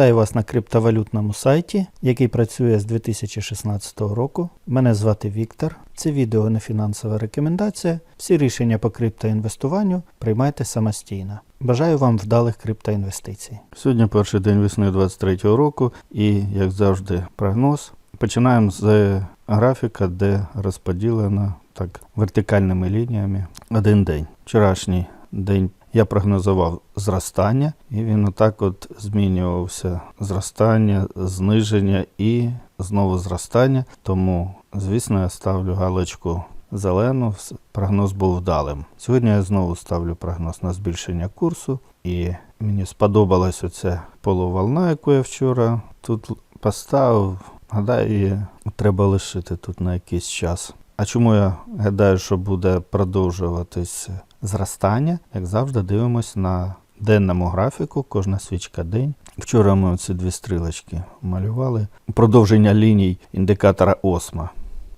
Вітаю вас на криптовалютному сайті, який працює з 2016 року. Мене звати Віктор. Це відео не фінансова рекомендація. Всі рішення по криптоінвестуванню приймайте самостійно. Бажаю вам вдалих криптоінвестицій. Сьогодні перший день весни 23-го року і, як завжди, прогноз. Починаємо з графіка, де розподілено так вертикальними лініями один день. Вчорашній день я прогнозував зростання, і він отак от змінювався. Зростання, зниження і знову зростання. Тому, звісно, я ставлю галочку зелену. Прогноз був вдалим. Сьогодні я знову ставлю прогноз на збільшення курсу. І мені сподобалась оця полуволна, яку я вчора тут поставив. Гадаю, треба лишити тут на якийсь час. А чому я гадаю, що буде продовжуватись зростання? Як завжди, дивимось на денному графіку, кожна свічка день. Вчора ми оці дві стрілочки малювали. Продовження ліній індикатора осма.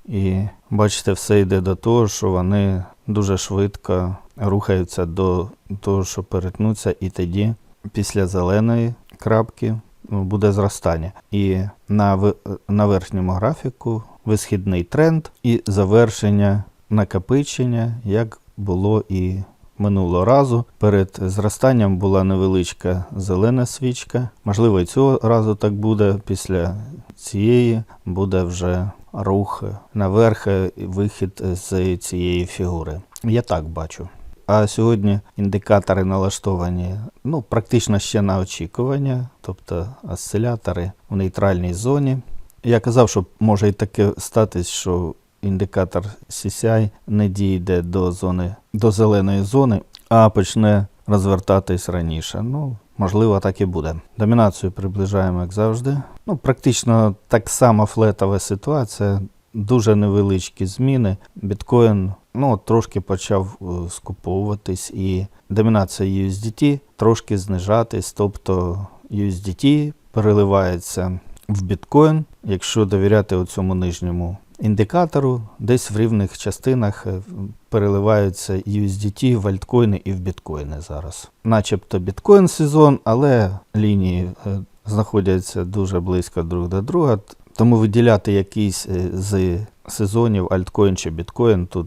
І бачите, все йде до того, що вони дуже швидко рухаються до того, що перетнуться, і тоді після зеленої крапки ну, буде зростання. І на, на верхньому графіку висхідний тренд і завершення накопичення, як було і минулого разу. Перед зростанням була невеличка зелена свічка. Можливо, і цього разу так буде. Після цієї буде вже рух наверх, вихід з цієї фігури. Я так бачу. А сьогодні індикатори налаштовані ну, практично ще на очікування, тобто осцилятори в нейтральній зоні. Я казав, що може і таке статись, що індикатор CCI не дійде до зони до зеленої зони, а почне розвертатись раніше. Ну, можливо, так і буде. Домінацію приближаємо, як завжди. Ну, практично так само флетова ситуація. Дуже невеличкі зміни. Біткоін ну, трошки почав е, скуповуватись, і домінація USDT трошки знижатись, тобто USDT переливається в біткоін, якщо довіряти цьому нижньому індикатору, десь в рівних частинах е, переливаються USDT в альткоїни і в біткоїни зараз. Начебто біткоін сезон, але лінії е, знаходяться дуже близько друг до друга. Тому виділяти якийсь е, з сезонів альткоін чи біткоін тут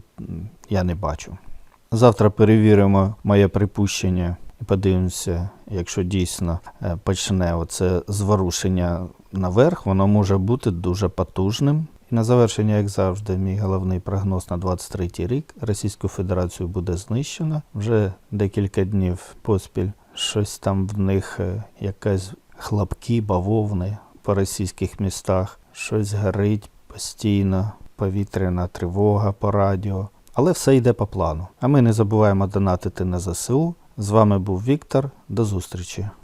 я не бачу. Завтра перевіримо моє припущення і подивимося, якщо дійсно почне оце зворушення наверх, воно може бути дуже потужним. І на завершення, як завжди, мій головний прогноз на 23 рік. Російську Федерацію буде знищено. Вже декілька днів поспіль щось там в них е, якась хлопки, бавовни по російських містах, щось горить постійно, повітряна тривога по радіо. Але все йде по плану. А ми не забуваємо донатити на ЗСУ. З вами був Віктор. До зустрічі.